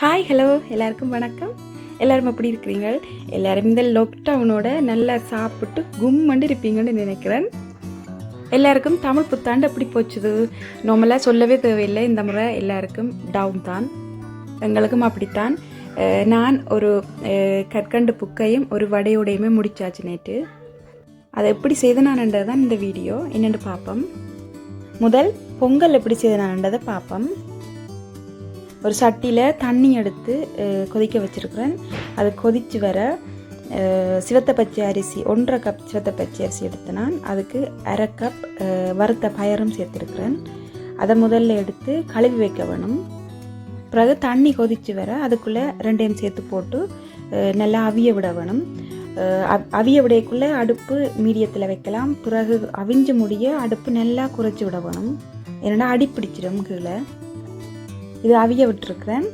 Hi hello எல்லாருக்கும் வணக்கம். எல்லாரும் எப்படி இருக்கிறீங்க எல்லாரும் இந்த லாக்டவுனோட நல்லா சாப்பிட்டு கும்மண்டு இருப்பீங்கன்னு நினைக்கிறேன். எல்லாருக்கும் தமிழ் புத்தாண்டு எப்படி போச்சுது? நார்மலாக சொல்லவே தேவையில்லை. இந்த முறை எல்லாருக்கும் டவுன் தான். எங்களுக்கும் அப்படித்தான். நான் ஒரு கற்கண்டு புக்கையும் ஒரு வடையோடையுமே முடிச்சாச்சு நேற்று அதை எப்படி செய்தனான்ன்றது தான் இந்த வீடியோ. என்னென்னு பார்ப்போம். முதல் பொங்கல் எப்படி செய்தனான்றதை பார்ப்போம். ஒரு சட்டியில் தண்ணி எடுத்து கொதிக்க வச்சுருக்குறேன். அது கொதித்து வர சிவத்த பச்சை அரிசி ஒன்றரை கப் சிவத்த பச்சை அரிசி எடுத்து நான் அதுக்கு அரை கப் வறுத்த பயரும் சேர்த்துருக்குறேன். அதை முதல்ல எடுத்து கழுவி வைக்க வேணும். பிறகு தண்ணி கொதித்து வர அதுக்குள்ளே ரெண்டையும் சேர்த்து போட்டு நல்லா அவிய விட வேணும். அவ்- அவிய விடைக்குள்ளே அடுப்பு மீடியத்தில் வைக்கலாம். பிறகு அவிஞ்சு முடிய அடுப்பு நல்லா குறைச்சி விட வேணும். ஏன்னா அடி பிடிச்சிடும் கீழே. இது அவிய விட்டுருக்குறேன்.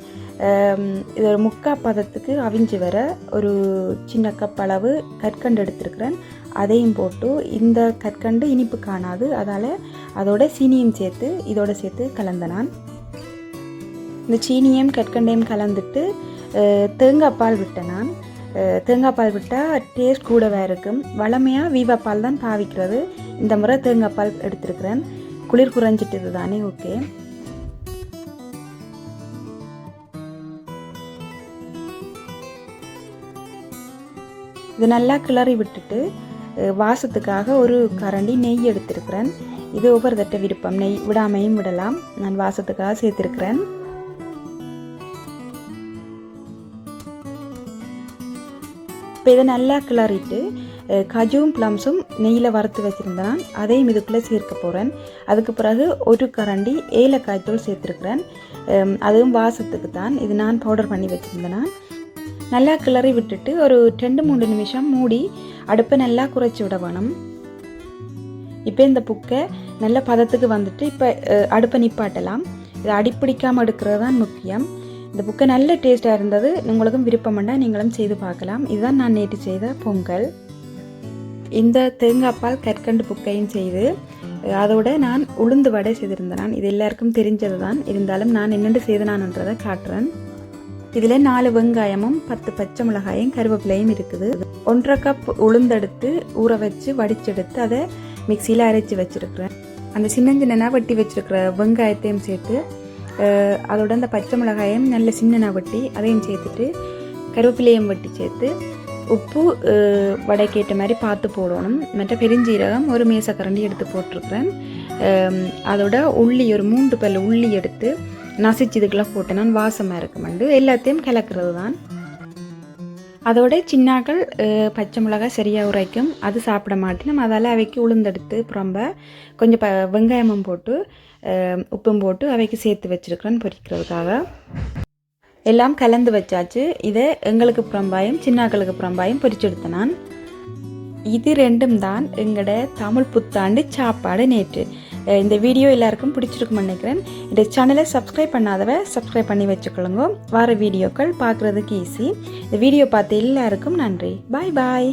இது ஒரு முக்கா பதத்துக்கு அவிஞ்சு வர ஒரு சின்ன கப் அளவு கற்கண்டு எடுத்துருக்குறேன். அதையும் போட்டு இந்த கற்கண்டு இனிப்பு காணாது. அதால் அதோட சீனியும் சேர்த்து இதோட சேர்த்து கலந்த நான். இந்த சீனியும் கற்கண்டையும் கலந்துட்டு தேங்காய் பால் விட்டேன் நான். தேங்காய் பால் விட்டால் டேஸ்ட் கூடவே இருக்கும். வளமையாக வீவா பால் தான் பாவிக்கிறது. இந்த முறை தேங்காய் பால் எடுத்திருக்கிறேன். குளிர் குறைஞ்சிட்டது தானே ஓகே. இது நல்லா கிளறி விட்டுட்டு வாசத்துக்காக ஒரு கரண்டி நெய் எடுத்திருக்கிறேன். இது ஒவ்வொரு தட்ட விருப்பம். நெய் விடாமையும் விடலாம். நான் வாசத்துக்காக சேர்த்திருக்கிறேன். இப்போ இதை நல்லா கிளறிட்டு கஜுவும் ப்ளம்ஸும் நெய்யில் வறுத்து வச்சுருந்தேன். அதையும் இதுக்குள்ளே சேர்க்க போகிறேன் அதுக்கு பிறகு ஒரு கரண்டி ஏலக்காய் தூள் அதுவும் வாசத்துக்கு தான். இது நான் பவுடர் பண்ணி வச்சுருந்தேன் நல்லா கிளறி விட்டுட்டு ஒரு ரெண்டு மூணு நிமிஷம் மூடி அடுப்பை நல்லா குறைச்சி விட வேணும் இப்போ இந்த புக்கை நல்ல பதத்துக்கு வந்துட்டு இப்போ அடுப்பை நிப்பாட்டலாம். இதை அடிப்பிடிக்காமல் எடுக்கிறது தான் முக்கியம். இந்த புக்கை நல்ல டேஸ்ட்டாக இருந்தது. உங்களுக்கும் விருப்பம்ண்டா நீங்களும் செய்து பார்க்கலாம். இதுதான் நான் நேற்று செய்த பொங்கல். இந்த தேங்காய் பால் கற்கண்டு புக்கையும் செய்து அதோட நான் உளுந்து வடை செய்திருந்தேன். நான் இது எல்லாருக்கும் தெரிஞ்சது தான் இருந்தாலும் நான் என்னென்று செய்தனான்றதை காட்டுறேன். இதில் நாலு வெங்காயமும் பத்து பச்சை மிளகாயும் கருவேப்பிலையும் இருக்குது. ஒன்றரை கப் உளுந்தெடுத்து ஊற வச்சு வடிச்செடுத்து அதை மிக்சியில் அரைச்சி வச்சுருக்கிறேன். அந்த சின்ன சின்னனா வெட்டி வச்சுருக்கிற வெங்காயத்தையும் சேர்த்து அதோட அந்த பச்சை மிளகாயும் நல்ல சின்னனா வெட்டி அதையும் சேர்த்துட்டு கருவேப்பிலையும் வெட்டி சேர்த்து உப்பு வடைக்கேற்ற மாதிரி பார்த்து போடணும். மற்ற பெருஞ்சீரகம் ஒரு மேசக்கரண்டி எடுத்து போட்டிருக்கிறேன். அதோட உள்ளி ஒரு மூன்று பல் உள்ளி எடுத்து நசிச்சு இதுக்கெல்லாம் போட்டு நான் வாசமாக இருக்குமெண்டு எல்லாத்தையும் கிளக்குறது தான் அதோட சின்னாக்கள் பச்சை மிளகாய் சரியாக உரைக்கும். அது சாப்பிட மாட்டேன். அதால் அவைக்கு உளுந்தெடுத்து புறம்ப கொஞ்சம் ப வெங்காயமும் போட்டு உப்பும் போட்டு அவைக்கு சேர்த்து வச்சுருக்கிறேன் பொரிக்கிறதுக்காக எல்லாம் கலந்து வச்சாச்சு. இதை எங்களுக்கு புறம்பாயும் சின்னாக்களுக்கு புறம்பாயும் பொரிச்செடுத்த நான். இது ரெண்டும் தான் எங்களோட தமிழ் புத்தாண்டு சாப்பாடு நேற்று. இந்த வீடியோ எல்லாருக்கும் பிடிச்சிருக்கும்னு நினைக்கிறேன். இந்த சேனலை சப்ஸ்கிரைப் பண்ணாதவ சப்ஸ்கிரைப் பண்ணி வச்சுக்கொள்ளுங்க. வர வீடியோக்கள் பார்க்குறதுக்கு ஈஸி இந்த வீடியோ பார்த்து எல்லாருக்கும் நன்றி. பாய் பாய்